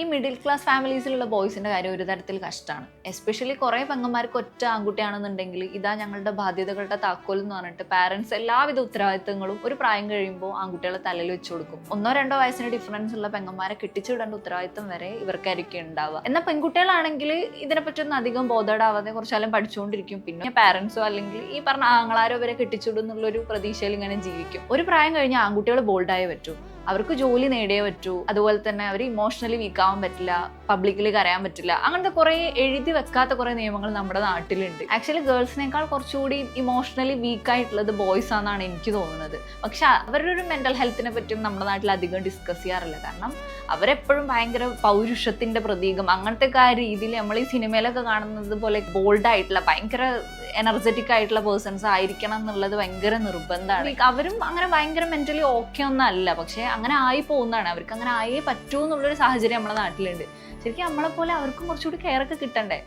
ഈ middle class ഫാമിലീസിലുള്ള ബോയ്സിന്റെ കാര്യം ഒരു തരത്തിൽ കഷ്ടമാണ്. എസ്പെഷ്യലി കുറേ പെങ്ങന്മാർക്ക് ഒറ്റ ആൺകുട്ടിയാണെന്നുണ്ടെങ്കിൽ ഇതാ ഞങ്ങളുടെ ബാധ്യതകളുടെ താക്കോൽ എന്ന് പറഞ്ഞിട്ട് പാരൻസ് എല്ലാവിധ ഉത്തരവാദിത്തങ്ങളും ഒരു പ്രായം കഴിയുമ്പോൾ ആൺകുട്ടികളെ തലയിൽ വെച്ച് കൊടുക്കും. ഒന്നോ രണ്ടോ വയസ്സിന് ഡിഫറൻസ് ഉള്ള പെങ്ങന്മാരെ കെട്ടിച്ചുവിടേണ്ട ഉത്തരവാദിത്തം വരെ ഇവർക്കായിരിക്കും ഉണ്ടാവുക. എന്നാൽ പെൺകുട്ടികളാണെങ്കിൽ ഇതിനെപ്പറ്റൊന്നും അധികം ബോധേടാവാതെ കുറച്ചാലും പഠിച്ചുകൊണ്ടിരിക്കും. പിന്നെ പാരൻസോ അല്ലെങ്കിൽ ഈ പറഞ്ഞ ആങ്ങളാരോ വരെ കെട്ടിച്ചുവിടും എന്നുള്ളൊരു പ്രതീക്ഷയിൽ ഇങ്ങനെ ജീവിക്കും. ഒരു പ്രായം കഴിഞ്ഞ് ആൺകുട്ടികൾ ബോൾഡായേ പറ്റൂ. അവർക്ക് ജോലി നേടിയേ പറ്റൂ. അതുപോലെ തന്നെ അവർ ഇമോഷണലി വീക്കാവാൻ പറ്റില്ല പബ്ലിക്കിൽ കരയാൻ പറ്റില്ല. അങ്ങനത്തെ കുറേ എഴുതി വെക്കാത്ത കുറേ നിയമങ്ങൾ നമ്മുടെ നാട്ടിലുണ്ട്. ആക്ച്വലി ഗേൾസിനേക്കാൾ കുറച്ചുകൂടി ഇമോഷണലി വീക്കായിട്ടുള്ളത് ബോയ്സ് ആണെന്നാണ് എനിക്ക് തോന്നുന്നത്. പക്ഷെ അവരുടെ ഒരു മെന്റൽ ഹെൽത്തിനെ പറ്റിയും നമ്മുടെ നാട്ടിൽ അധികം ഡിസ്കസ് ചെയ്യാറില്ല. കാരണം അവരെപ്പോഴും ഭയങ്കര പൗരുഷത്തിന്റെ പ്രതീകം. അങ്ങനത്തെ ആ രീതിയിൽ നമ്മൾ ഈ സിനിമയിലൊക്കെ കാണുന്നത് പോലെ ബോൾഡായിട്ടുള്ള ഭയങ്കര എനർജറ്റിക് ആയിട്ടുള്ള പേഴ്സൺസ് ആയിരിക്കണം എന്നുള്ളത് ഭയങ്കര നിർബന്ധമാണ് അവരും അങ്ങനെ ഭയങ്കര മെന്റലി ഓക്കെ ഒന്നും അല്ല. പക്ഷെ അങ്ങനെ ആയി പോകുന്നതാണ്. അവർക്ക് അങ്ങനെ ആയേ പറ്റൂ എന്നുള്ളൊരു സാഹചര്യം നമ്മുടെ നാട്ടിലുണ്ട്. ശരിക്കും നമ്മളെ പോലെ അവർക്കും കുറച്ചുകൂടി കെയർ ഒക്കെ കിട്ടണ്ടേ?